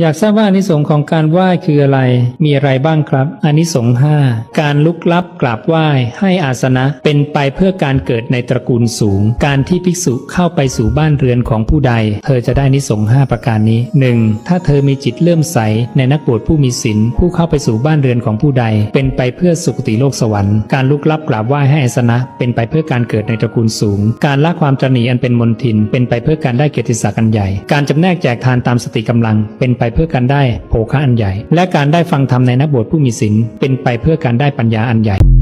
อยากทราบว่าอานิสงส์ของการไหว้คืออะไร มีอะไรบ้างครับอานิสงส์ห้าการลุกลับกราบไหว้ให้อาสนะเป็นไปเพื่อการเกิดในตระกูลสูง การที่ภิกษุเข้าไปสู่บ้านเรือนของผู้ใด เธอจะได้นิสงส์ห้าประการนี้ 1. ถ้าเธอมีจิตเลื่อมใสในนักบวชผู้มีศีลผู้เข้าไปสู่บ้านเรือนของผู้ใด เป็นไปเพื่อสุคติโลกสวรรค์ การลุกลับกราบไหว้ให้อาสนะ เป็นไปเพื่อการเกิดในตระกูลสูง การละความตระหนีอันเป็นมนทิน เป็นไปเพื่อการได้เกียรติศักดิ์อันใหญ่ การจำแนกแจกทานตามสติกำลังเป็นไปเพื่อการได้โภคะอันใหญ่ และการได้ฟังธรรมในนักบวชผู้มีศีลเป็นไปเพื่อการได้ปัญญาอันใหญ่